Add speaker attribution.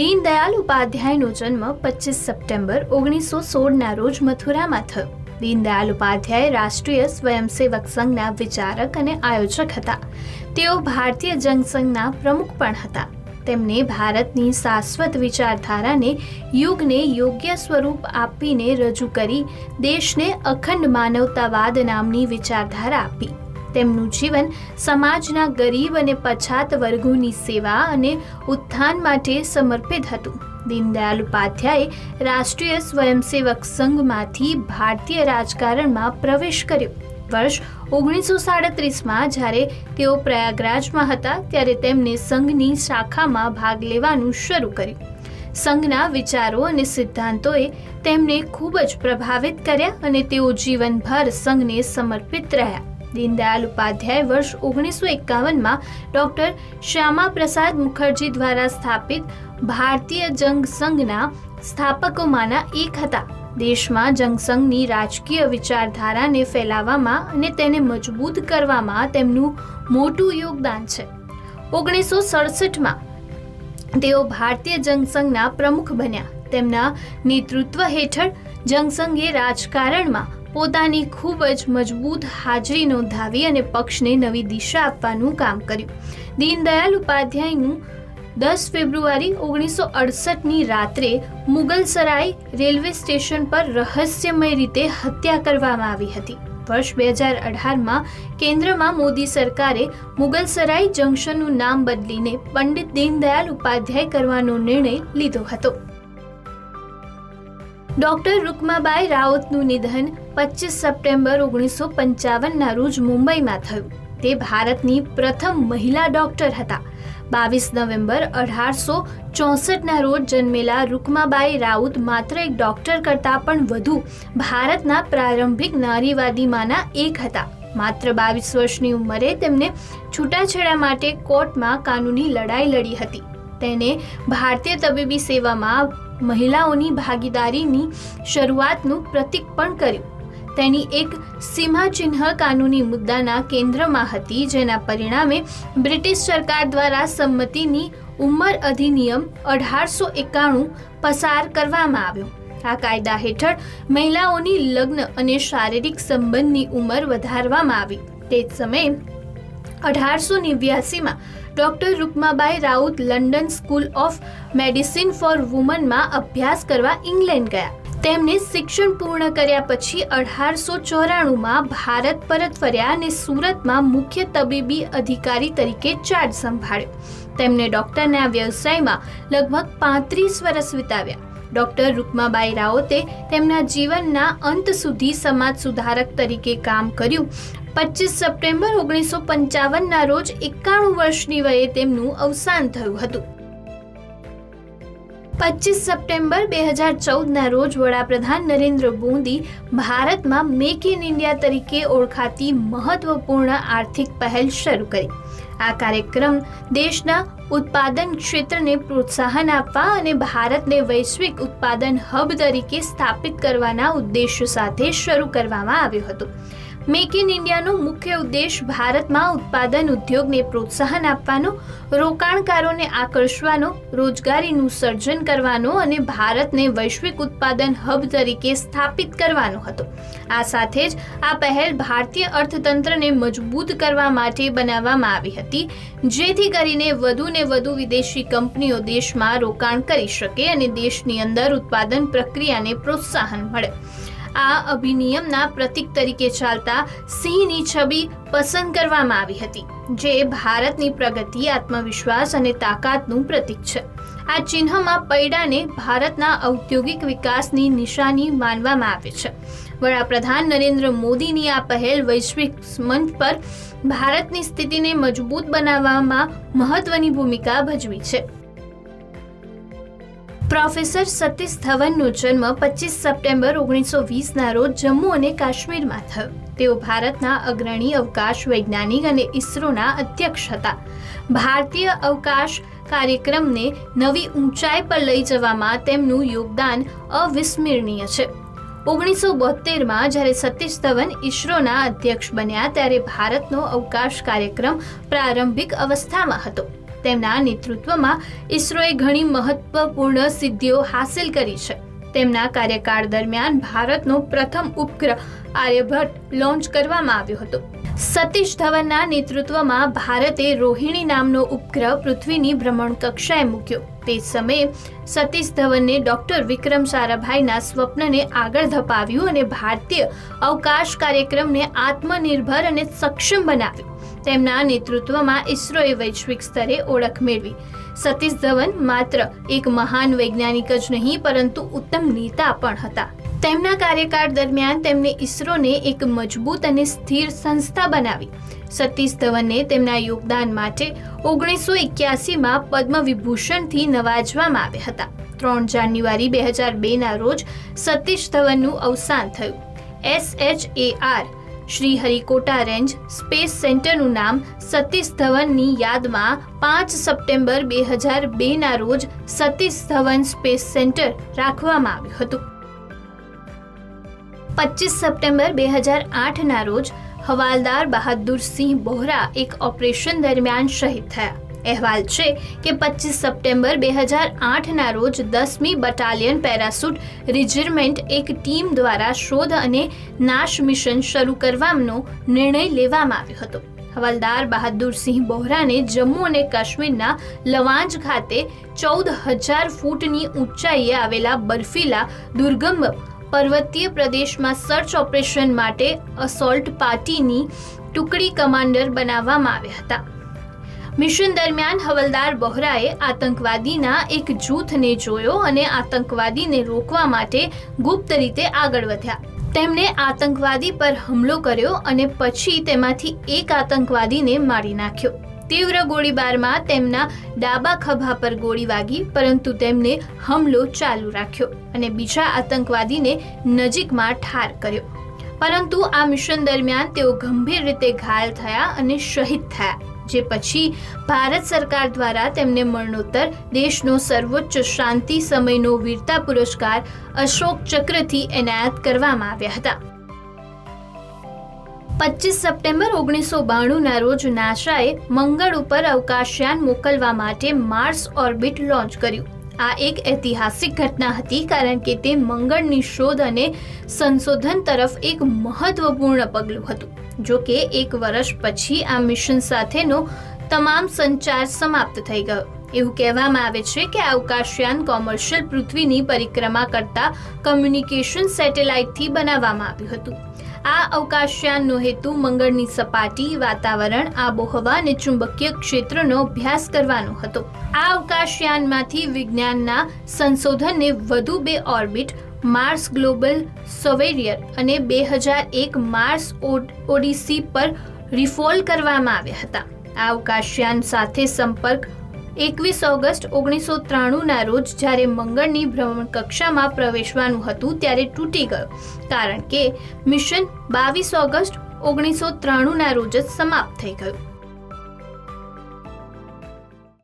Speaker 1: દીનદયાલ ઉપાધ્યાયનો જન્મ પચીસ સપ્ટેમ્બર ઓગણીસો સોળના રોજ મથુરામાં થયો. દીનદયાલ ઉપાધ્યાય રાષ્ટ્રીય સ્વયંસેવક સંઘના વિચારક અને આયોજક હતા. તેઓ ભારતીય જનસંઘના પ્રમુખ પણ હતા. તેમને ભારતની શાશ્વત વિચારધારાને યુગને યોગ્ય સ્વરૂપ આપીને રજૂ કરી દેશને અખંડ માનવતાવાદ નામની વિચારધારા આપી. તેમનું જીવન સમાજના ગરીબ અને પછાત વર્ગોની સેવા અને ઉત્થાન માટે સમર્પિત હતું. દીનદયાલ ઉપાધ્યાયે રાષ્ટ્રીય સ્વયંસેવક સંઘમાંથી ભારતીય રાજકારણમાં પ્રવેશ કર્યો. વર્ષ ઓગણીસો સાડત્રીસમાં જ્યારે તેઓ પ્રયાગરાજમાં હતા, ત્યારે તેમને સંઘની શાખામાં ભાગ લેવાનું શરૂ કર્યું. સંઘના વિચારો અને સિદ્ધાંતોએ તેમને ખૂબ જ પ્રભાવિત કર્યા અને તેઓ જીવનભર સંઘને સમર્પિત રહ્યા. દીનદયાલ ઉપાધ્યાય વર્ષ ઓગણીસો એકાવનમાં ડૉક્ટર શ્યામા પ્રસાદ મુખર્જી દ્વારા સ્થાપિત ભારતીય જંગ સંઘના સ્થાપકોમાંના એક હતા. દેશમાં જંગસંઘની રાજકીય વિચારધારાને ફેલાવવામાં અને તેને મજબૂત કરવામાં તેમનું મોટું યોગદાન છે. ઓગણીસો સડસઠમાં તેઓ ભારતીય જનસંઘના પ્રમુખ બન્યા. તેમના નેતૃત્વ હેઠળ જનસંઘે રાજકારણમાં પોતાની ખૂબ જ મજબૂત હાજરી નોંધાવી અને પક્ષને નવી દિશા આપવાનું કામ કર્યું. દીનદયાલ ઉપાધ્યાયનું દસ ફેબ્રુઆરી ઓગણીસો અડસઠની રાત્રે મુગલસરાય રેલવે સ્ટેશન પર રહસ્યમય રીતે હત્યા કરવામાં આવી હતી. વર્ષ બે હજાર અઢારમાં કેન્દ્રમાં મોદી સરકારે મુગલસરાય જંકશનનું નામ બદલીને પંડિત દીનદયાલ ઉપાધ્યાય કરવાનો નિર્ણય લીધો હતો. ડોક્ટર રૂકમાબાઈ રાઉતનું નિધન પચીસ સપ્ટેમ્બર ઓગણીસો પંચાવનના રોજ મુંબઈમાં થયું. તે ભારતની પ્રથમ મહિલા ડોક્ટર હતા. બાવીસ નવેમ્બર અઢારસો ચોસઠના રોજ જન્મેલા રૂકમાબાઈ રાઉત માત્ર એક ડોક્ટર કરતાં પણ વધુ ભારતના પ્રારંભિક નારીવાદીમાંના એક હતા. માત્ર બાવીસ વર્ષની ઉંમરે તેમને છૂટાછેડા માટે કોર્ટમાં કાનૂની લડાઈ લડી હતી. તેને ભારતીય તબીબી સેવામાં મહિલાઓની ભાગીદારીની શરૂઆતનું પ્રતીક પણ કર્યું. તેની એક સીમાચિહ્ન કાનૂની મુદ્દાના કેન્દ્રમાં હતી, જેના પરિણામે બ્રિટિશ સરકાર દ્વારા સંમતિની ઉંમર અધિનિયમ અઢારસો એકાણું પસાર કરવામાં આવ્યો. આ કાયદા હેઠળ મહિલાઓની લગ્ન અને શારીરિક સંબંધની ઉંમર વધારવામાં આવી. તે જ સમયે અઢારસો નેવ્યાસીમાં doctor Rukmabai Raut London school of medicine for વુમનમાં અભ્યાસ કરવા ઇંગ્લેન્ડ ગયા. તેમને શિક્ષણ પૂર્ણ કર્યા પછી અઢારસો ચોરાણુંમાં ભારત પરત ફર્યા અને સુરતમાં મુખ્ય તબીબી અધિકારી તરીકે ચાર્જ સંભાળ્યો. તેમને ડૉક્ટરના વ્યવસાયમાં લગભગ પાંત્રીસ વર્ષ વિતાવ્યા. ડૉક્ટર રૂકમાબાઈ રાઓતે તેમના જીવનના અંત સુધી સમાજ સુધારક તરીકે કામ કર્યું. પચીસ સપ્ટેમ્બર ઓગણીસો પંચાવનના રોજ એકાણું વર્ષની વયે તેમનું અવસાન થયું હતું. પચીસ સપ્ટેમ્બર બે હજાર ચૌદના રોજ વડાપ્રધાન નરેન્દ્ર મોદી ભારતમાં મેક ઇન ઇન્ડિયા તરીકે ઓળખાતી મહત્વપૂર્ણ આર્થિક પહેલ શરૂ કરી. આ કાર્યક્રમ દેશના ઉત્પાદન ક્ષેત્રને પ્રોત્સાહન આપવા અને ભારતને વૈશ્વિક ઉત્પાદન હબ તરીકે સ્થાપિત કરવાના ઉદ્દેશ્ય સાથે શરૂ કરવામાં આવ્યો હતો. મેક ઇન ઇન્ડિયાનો મુખ્ય ઉદ્દેશ ભારતમાં ઉત્પાદન ઉદ્યોગને પ્રોત્સાહન આપવાનો, રોકાણકારોને આકર્ષવાનો, રોજગારીનું સર્જન કરવાનો અને ભારતને વૈશ્વિક ઉત્પાદન હબ તરીકે સ્થાપિત કરવાનો હતો. આ સાથે જ આ પહેલ ભારતીય અર્થતંત્રને મજબૂત કરવા માટે બનાવવામાં આવી હતી, જેથી કરીને વધુને વધુ વિદેશી કંપનીઓ દેશમાં રોકાણ કરી શકે અને દેશની અંદર ઉત્પાદન પ્રક્રિયાને પ્રોત્સાહન મળે. આ અભિનિયમના પ્રતીક તરીકે ચાલતા સિંહની છબી પસંદ કરવામાં આવી હતી, જે ભારતની પ્રગતિ, આત્મવિશ્વાસ અને તાકાતનું પ્રતીક છે. આ ચિહ્નમાં પૈડાને ભારતના ઔદ્યોગિક વિકાસની નિશાની માનવામાં આવે છે. વડાપ્રધાન નરેન્દ્ર મોદીની આ પહેલ વૈશ્વિક મંચ પર ભારતની સ્થિતિને મજબૂત બનાવવામાં મહત્વની ભૂમિકા ભજવી છે. પ્રોફેસર સતીશ ધવનનો જન્મ પચીસ સપ્ટેમ્બર ઓગણીસો વીસના રોજ જમ્મુ અને કાશ્મીરમાં થયો. તેઓ ભારતના અગ્રણી અવકાશ વૈજ્ઞાનિક અને ઇસરોના અધ્યક્ષ હતા. ભારતીય અવકાશ કાર્યક્રમને નવી ઊંચાઈ પર લઈ જવામાં તેમનું યોગદાન અવિસ્મરણીય છે. ઓગણીસો બોતેરમાં જ્યારે સતીશ ધવન ઇસરોના અધ્યક્ષ બન્યા ત્યારે ભારતનો અવકાશ કાર્યક્રમ પ્રારંભિક અવસ્થામાં હતો. તેમના નેતૃત્વમાં ઇસરોએ ઘણી મહત્વપૂર્ણ સિદ્ધિઓ હાંસિલ કરી છે. તેમના કાર્યકાળ દરમિયાન ભારતનો પ્રથમ ઉપગ્રહ આર્યભટ્ટ લોન્ચ કરવામાં આવ્યો હતો. સતીશ ધવનના નેતૃત્વમાં ભારતે રોહિણી નામનો ઉપગ્રહ પૃથ્વીની ભ્રમણ કક્ષાએ મૂક્યો. તે સમયે સતીશ ધવનને ડોક્ટર વિક્રમ સારાભાઈના સ્વપ્નને આગળ ધપાવ્યું અને ભારતીય અવકાશ કાર્યક્રમને આત્મનિર્ભર અને સક્ષમ બનાવ્યું. તેમના નેતૃત્વમાં ઇસરોએ વૈશ્વિક સ્તરે ઓળખ મેળવી. સતીશ ધવન માત્ર એક મહાન વૈજ્ઞાનિક જ નહીં, પરંતુ ઉત્તમ નેતા પણ હતા. તેમના કાર્યકાળ દરમિયાન તેમણે ઇસરોને એક મજબૂત અને સ્થિર સંસ્થા બનાવી. સતીશ ધવનને તેમના યોગદાન માટે ઓગણીસો એક્યાસીમાં પદ્મ વિભૂષણથી નવાજવામાં આવ્યા હતા. ત્રણ જાન્યુઆરી બે હજાર બેના રોજ સતીશ ધવનનું અવસાન થયું. S H A R Shri Harikota range space સેન્ટરનું નામ સતીશ ધવનની યાદમાં પાંચ સપ્ટેમ્બર બે હજાર બેના રોજ સતીશ ધવન સ્પેસ સેન્ટર રાખવામાં આવ્યું હતું. પચીસ સપ્ટેમ્બર બે હજાર આઠના રોજ હવાલદાર બહાદુર સિંહ બોહરા એક ઓપરેશન દરમિયાન શહીદ થયા. અહેવાલ છે કે પચીસ સપ્ટેમ્બર બે હજાર આઠના રોજ દસમી બટાલિયન પેરાસૂટ રિજિમેન્ટ એક ટીમ દ્વારા શોધ અને નાશ મિશન શરૂ કરવાનો નિર્ણય લેવામાં આવ્યો હતો. હવાલદાર બહાદુરસિંહ બોહરાને જમ્મુ અને કાશ્મીરના લવાંજ ખાતે ચૌદ હજાર ફૂટની ઊંચાઈએ આવેલા બર્ફીલા દુર્ગમ પર્વતીય પ્રદેશમાં સર્ચ ઓપરેશન માટે અસોલ્ટ પાર્ટીની ટુકડી કમાન્ડર બનાવવામાં આવ્યા હતા. મિશન દરમિયાન હવલદાર બોહરાએ આતંકવાદીના એક જૂથને જોયો અને આતંકવાદીને રોકવા માટે ગુપ્ત રીતે આગળ વધ્યા. તેમણે આતંકવાદી પર હુમલો કર્યો અને પછી તેમાંથી એક આતંકવાદીને મારી નાખ્યો. તીવ્ર ગોળીબારમાં તેમના ડાબા ખભા પર ગોળી વાગી, પરંતુ તેમને હુમલો ચાલુ રાખ્યો અને બીજા આતંકવાદીને નજીકમાં ઠાર કર્યો. પરંતુ આ મિશન દરમિયાન તેઓ ગંભીર રીતે ઘાયલ થયા અને શહીદ થયા. જે પછી ભારત સરકાર દ્વારા તેમને મરણોત્તર દેશનો સર્વોચ્ચ શાંતિ સમયનો વીરતા પુરસ્કાર અશોક ચક્રથી એનાયત કરવામાં આવ્યા હતા. પચીસ સપ્ટેમ્બર ઓગણીસો બાણુંના રોજ નાસાએ મંગળ ઉપર અવકાશયાન મોકલવા માટે માર્સ ઓર્બિટ લોન્ચ કર્યું. આ એક ઐતિહાસિક ઘટના હતી કારણ કે તે મંગળની શોધ અને સંશોધન તરફ એક મહત્વપૂર્ણ પગલું હતું. જો કે એક વર્ષ પછી આ મિશન સાથેનો તમામ સંચાર સમાપ્ત થઈ ગયો. એવું કહેવામાં આવે છે કે આ અવકાશયાન કોમર્શિયલ પૃથ્વીની પરિક્રમા કરતા કમ્યુનિકેશન સેટેલાઇટથી બનાવવામાં આવ્યું હતું. આ અવકાશયાનનો હેતુ મંગળની સપાટી, વાતાવરણ, આબોહવા અને ચુંબકીય ક્ષેત્રનો અભ્યાસ કરવાનો હતો. આ અવકાશયાનમાંથી વિજ્ઞાનના સંશોધનને વધુ બે ઓર્બિટ, માર્સ ગ્લોબલ સોવેરિયર અને બે હજાર એક માર્સ ઓડિસી પર રિફોલ કરવામાં આવ્યા હતા. આ અવકાશયાન સાથે સંપર્ક એકવીસ ઓગસ્ટ ઓગણીસો ત્રાણુંના રોજ જ્યારે મંગળની ભ્રમણ કક્ષામાં પ્રવેશવાનું હતું ત્યારે તૂટી ગયો. કારણ કે મિશન બાવીસ ઓગસ્ટ ઓગણીસો ત્રાણુંના રોજ જ સમાપ્ત થઈ ગયું.